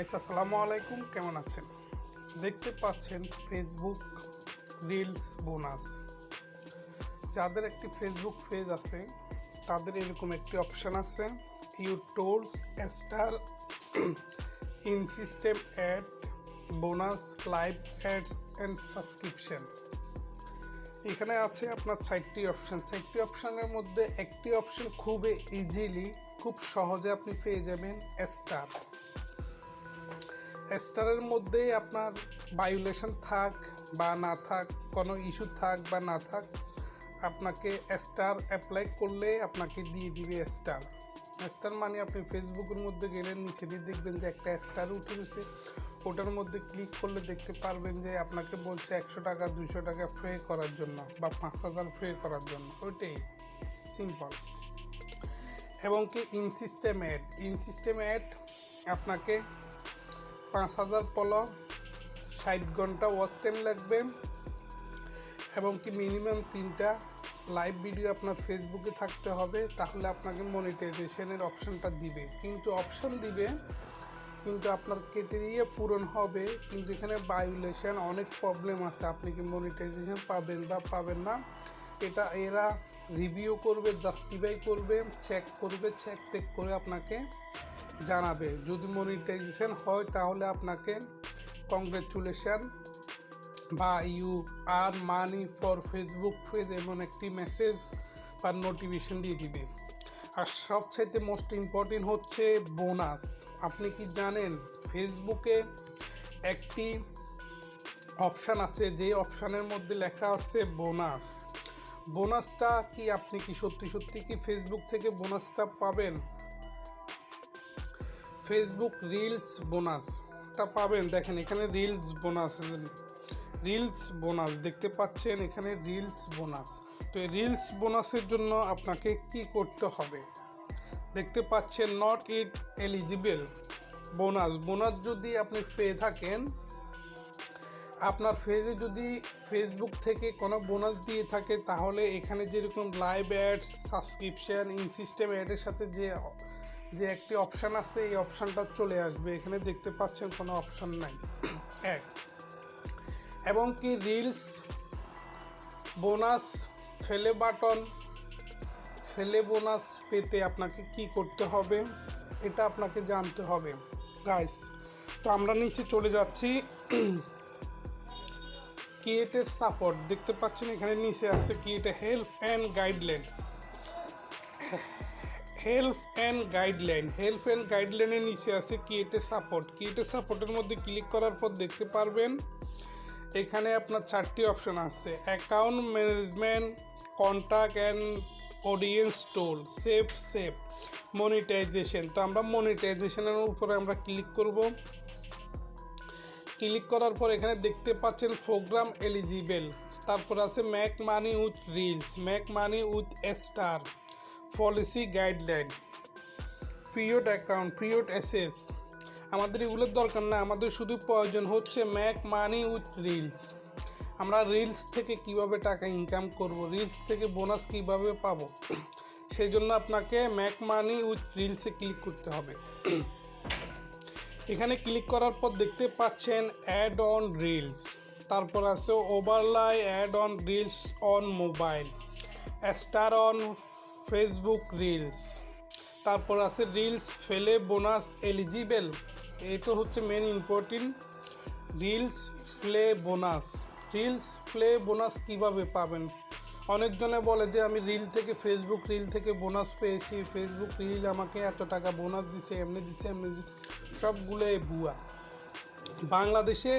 Guys আসসালামু আলাইকুম, কেমন আছেন? দেখতে পাচ্ছেন ফেসবুক রিলস বোনাস যাদের একটি ফেসবুক পেজ আছে, তাদের এরকম একটি অপশান আছে you tools star in stream ad bonus live ads and subscription এখানে আছে আপনার চারটি অপশান চারটি অপশানের মধ্যে একটি অপশান খুবই ইজিলি খুব সহজে আপনি পেয়ে যাবেন স্টার স্টারের মধ্যেই আপনার ভায়োলেশন থাক বা না থাক, কোনো ইস্যু থাক বা না থাক, আপনাকে স্টার অ্যাপ্লাই করলে আপনাকে দিয়ে দিবে স্টার স্টার মানে আপনি ফেসবুকের মধ্যে গেলেন, নিচে দিয়ে দেখবেন যে একটা স্টার উঠে গেছে। ওটার মধ্যে ক্লিক করলে দেখতে পারবেন যে আপনাকে বলছে একশো টাকা দুশো টাকা ফ্রে করার জন্য বা পাঁচ হাজার ফ্রে করার জন্য। ওইটাই সিম্পল এবং কি in stream ad in stream ad আপনাকে পাঁচ হাজার পল ষাট ঘণ্টা ওয়াচ টাইম লাগবে, এবং কি মিনিমাম তিনটা লাইভ ভিডিও আপনার ফেসবুকে থাকতে হবে, তাহলে আপনাকে মনিটাইজেশনের অপশানটা দিবে। কিন্তু অপশান দিবে, কিন্তু আপনার ক্রাইটেরিয়া পূরণ হবে, কিন্তু এখানে ভায়োলেশন অনেক প্রবলেম আছে, আপনি কি মনিটাইজেশন পাবেন বা পাবেন না, এটা এরা রিভিউ করবে জাস্টিফাই করবে চেক করবে চেক টেক করে আপনাকে জানাবে। যদি মনিটাইজেশন হয়, তাহলে আপনাকে কংগ্রেচুলেশন বা you are money for Facebook page এমন একটি মেসেজ বা নোটিফিকেশন দিয়ে দিবে। আর সবচাইতে মোস্ট ইম্পর্টেন্ট হচ্ছে বোনাস আপনি কি জানেন ফেসবুকে একটি অপশান আছে যে অপশানের মধ্যে লেখা আছে বোনাস বোনাসটা কি আপনি কি সত্যি সত্যি কি ফেসবুক থেকে বোনাসটা পাবেন? ফেসবুক রিলস বোনাস বোনাসটা পাবেন, দেখেন এখানে রিলস বোনাস রিলস বোনাস দেখতে পাচ্ছেন এখানে রিলস বোনাস তো এই রিলস বোনাসের জন্য আপনাকে কি করতে হবে? দেখতে পাচ্ছেন not yet eligible bonus bonus যদি আপনি পেয়ে থাকেন, আপনার ফেজে যদি ফেসবুক থেকে কোনো বোনাস দিয়ে থাকে, তাহলে এখানে যেরকম live ads subscription in stream অ্যাডের সাথে যে যে একটি অপশান আছে, এই অপশানটা চলে আসবে। এখানে দেখতে পাচ্ছেন কোনো অপশান নাই। এক। এবং কি রিলস বোনাস ফেলে বাটন ফেলে বোনাস পেতে আপনাকে কি করতে হবে? এটা আপনাকে জানতে হবে। গাইস তো আমরা নিচে চলে যাচ্ছি। ক্রিয়েটের সাপোর্ট দেখতে পাচ্ছেন এখানে নিচে আছে ক্রিয়েটে help and guideline help and guideline help and গাইডলাইনের নিচে আছে ক্রিয়েটের সাপোর্ট ক্রিয়েটের সাপোর্টের মধ্যে ক্লিক করার পর দেখতে পারবেন, এখানে আপনার চারটি অপশন আছে। Account management contact and audience tool save save monetization তো আমরা মনিটাইজেশনের উপরে আমরা ক্লিক করব। ক্লিক করার পর এখানে দেখতে পাচ্ছেন প্রোগ্রাম এলিজিবেল তারপর আছে make money with reels make money with star policy guideline period account period SS আমাদের এগুলোর দরকার না, আমাদের শুধু প্রয়োজন হচ্ছে ম্যাক মানি উইথ রিলস আমরা রিলস থেকে কীভাবে টাকা ইনকাম করব রিলস থেকে বোনাস কীভাবে পাবো? সেই জন্য আপনাকে ম্যাক মানি উইথ রিলসে ক্লিক করতে হবে। এখানে ক্লিক করার পর দেখতে পাচ্ছেন অ্যাড অন রিলস তারপর আছে overlay ad on reels on mobile star on Facebook reels তারপর আছে রিলস ফেলে বোনাস এলিজিবেল। এটা হচ্ছে main important reels play bonus. Reels play bonus কীভাবে পাবেন? অনেকজনে বলে যে, আমি রিল থেকে ফেসবুক রিল থেকে বোনাস পেয়েছি। ফেসবুক রিল আমাকে এত টাকা বোনাস দিছে, এমনি দিছে এমনি দিছে। সবগুলোই বুয়া বাংলাদেশে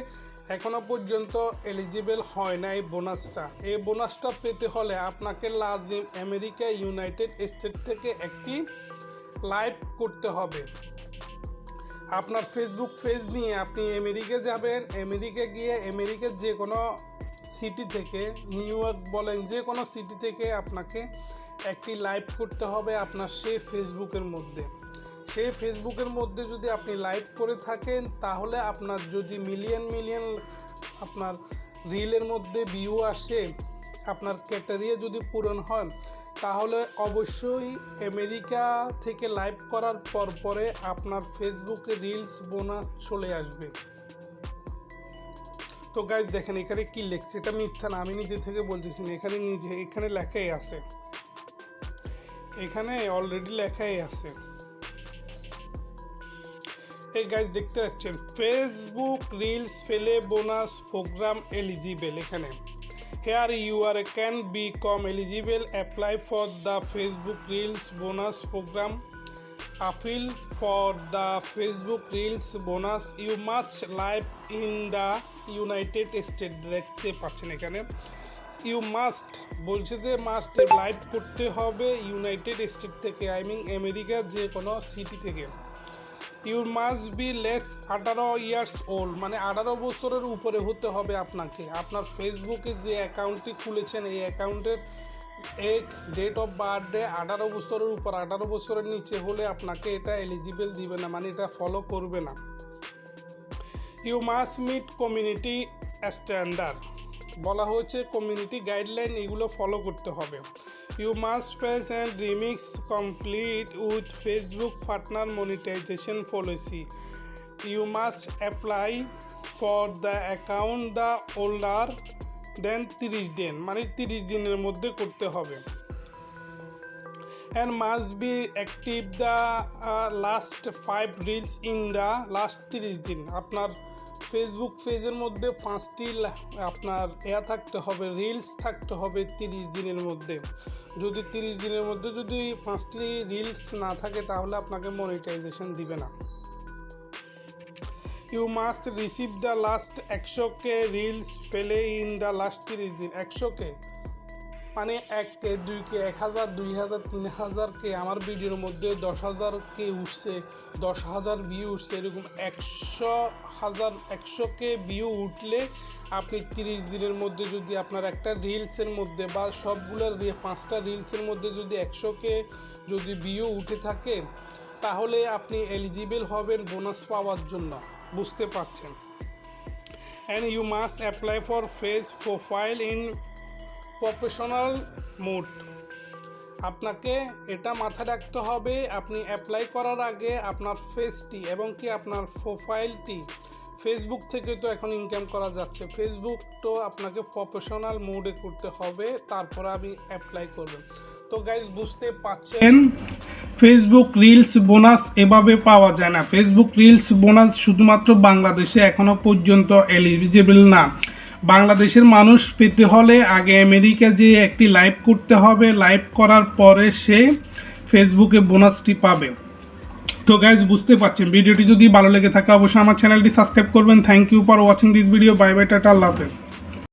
এখনও পর্যন্ত এলিজিবল হয় না এই বোনাসটা এই বোনাসটা পেতে হলে আপনাকে লাজিম আমেরিকা, ইউনাইটেড স্টেট থেকে একটি লাইভ করতে হবে। আপনার ফেসবুক পেজ নিয়ে আপনি আমেরিকা যাবেন, আমেরিকা গিয়ে আমেরিকার যে কোনো সিটি থেকে নিউ ইয়র্ক বলেন যে কোনো সিটি থেকে আপনাকে একটি লাইভ করতে হবে আপনার সেই ফেসবুকের মধ্যে। সেই ফেসবুকের মধ্যে যদি আপনি লাইভ করে থাকেন, তাহলে আপনার যদি মিলিয়ন মিলিয়ন আপনার রিলের মধ্যে ভিউ আসে, আপনার ক্যাটারিয়া যদি পূরণ হয়, তাহলে অবশ্যই আমেরিকা থেকে লাইভ করার পর পরে আপনার ফেসবুকে রিলস বোনাস চলে আসবে। তো গাইজ দেখেন এখানে কি লিখছে? এটা মিথ্যা না, আমি নিজে থেকে বলতেছি না, এখানে নিজে, এখানে লেখাই আছে। এখানে অলরেডি লেখাই আছে। এই গাইজ দেখতে পাচ্ছেন? Facebook reels play bonus program eligible এখানে। Here you are can be come eligible apply for the Facebook reels bonus program appeal for the Facebook reels bonus you must live in the United State দেখতে পাচ্ছেন এখানে। You must বলছে যে must live করতে হবে United State থেকে I mean আমেরিকার যে কোনো সিটি থেকে। ইউ মাস্ট বি লেটস আঠারো ইয়ার্স ওল্ড মানে আঠারো বছরের উপরে হতে হবে আপনাকে। আপনার ফেসবুকে যে অ্যাকাউন্টটি খুলেছেন, এই অ্যাকাউন্টের এক ডেট অফ বার্থডে আঠারো বছরের উপর। আঠারো বছরের নিচে হলে আপনাকে এটা এলিজিবল দিবে না মানে এটা ফলো করবে না। You must meet community standard বলা হয়েছে কমিউনিটি গাইডলাইন এগুলো ফলো করতে হবে। You must pass and remix complete with Facebook partner monetization policy you must apply for the account the older then তিরিশ দিন মানে তিরিশ দিনের মধ্যে করতে হবে। Must be active the uh, last five reels in the last তিরিশ দিন। আপনার ফেসবুক পেজের মধ্যে পাঁচটি আপনার এয়া থাকতে হবে রিলস থাকতে হবে তিরিশ দিনের মধ্যে। যদি তিরিশ দিনের মধ্যে যদি পাঁচটি রিলস না থাকে, তাহলে আপনাকে মনিটাইজেশন দিবে না। You must receive the last একশো K reels plays in the last তিরিশ দিন। একশো কে? মানে এক কে, দুই কে, এক হাজার, দুই হাজার, তিন হাজার কে, আমার ভিডিওর মধ্যে দশ হাজার কে উঠছে, দশ হাজার ভিউ উঠছে, এরকম একশো হাজার, একশো কে ভিউ উঠলে আপনি তিরিশ দিনের মধ্যে যদি আপনার একটা রিলসের মধ্যে বা সবগুলো পাঁচটা রিলসের মধ্যে যদি একশো কে যদি ভিউ উঠে থাকে, তাহলে আপনি এলিজিবল হবেন বোনাস পাওয়ার জন্য। বুঝতে পারছেন? And you must apply for face profile in professional mode. আপনাকে এটা মাথায় রাখতে হবে, আপনি অ্যাপ্লাই করার আগে আপনার ফেসটি এবং কি আপনার প্রোফাইলটি ফেসবুক থেকে তো এখন ইনকাম করা যাচ্ছে। ফেসবুক তো আপনাকে প্রফেশনাল মোডে করতে হবে, তারপরে আমি অ্যাপ্লাই করবেন। তো গাইজ বুঝতে পাচ্ছেন? ফেসবুক রিলস বোনাস এভাবে পাওয়া যায় না। ফেসবুক রিলস বোনাস শুধুমাত্র বাংলাদেশে এখনও পর্যন্ত এলিজিবল না। বাংলাদেশের মানুষ পেতে হলে আগে আমেরিকা যে একটি লাইভ করতে হবে। লাইভ করার পরে সে ফেসবুকে বোনাসটি পাবে। তো গাইজ বুঝতে পারছেন। ভিডিওটি যদি ভালো লেগে থাকে, অবশ্যই আমার চ্যানেলটি সাবস্ক্রাইব করবেন। Thank you for watching this video bye bye tata, আল্লাহ হাফেজ।